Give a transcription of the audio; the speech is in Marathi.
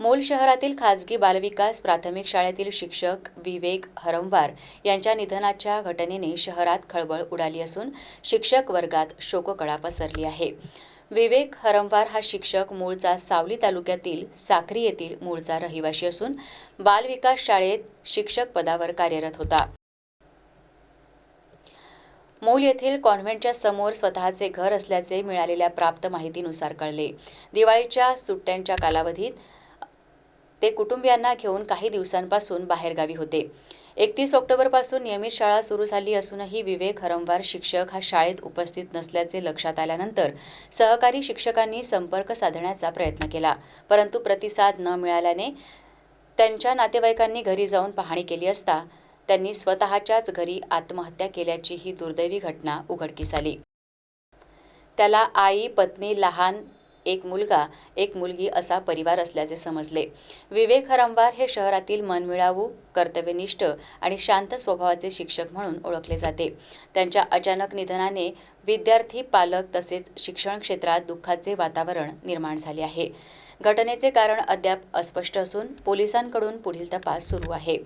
मूल शहरातील खासगी बालविकास प्राथमिक शाळेतील शिक्षक विवेक हरमवार यांच्या निधनाच्या घटनेने शहरात खळबळ उडाली असून शिक्षक वर्गात शोककळा पसरली आहे. विवेक हरमवार हा शिक्षक मूळचा सावली तालुक्यातील साक्री येथील मूळचा रहिवासी असून बालविकास शाळेत शिक्षक पदावर कार्यरत होता. मूल येथील कॉन्व्हेंटच्या समोर स्वतःचे घर असल्याचे मिळालेल्या प्राप्त माहितीनुसार कळले. दिवाळीच्या सुट्ट्यांच्या कालावधीत ते कुटुंबियांना घेऊन काही दिवसांपासून बाहेरगावी होते. एकतीस ऑक्टोबरपासून नियमित शाळा सुरू झाली असूनही विवेक हरमवार शिक्षक हा शाळेत उपस्थित नसल्याचे लक्षात आल्यानंतर सहकारी शिक्षकांनी संपर्क साधण्याचा प्रयत्न केला. परंतु प्रतिसाद न मिळाल्याने त्यांच्या नातेवाईकांनी घरी जाऊन पाहणी केली असता त्यांनी स्वतःच्याच घरी आत्महत्या केल्याची ही दुर्दैवी घटना उघडकीस आली. त्याला आई पत्नी लहान एक मुलगा एक मुलगी असा परिवार असल्याचे समजले. विवेक हरंबार हे शहरातील मनमिळावू कर्तव्यनिष्ठ आणि शांत स्वभावाचे शिक्षक म्हणून ओळखले जाते. त्यांच्या अचानक निधनाने विद्यार्थी पालक तसेच शिक्षण क्षेत्रात दुःखाचे वातावरण निर्माण झाले आहे. घटनेचे कारण अद्याप अस्पष्ट असून पोलिसांकडून पुढील तपास सुरू आहे.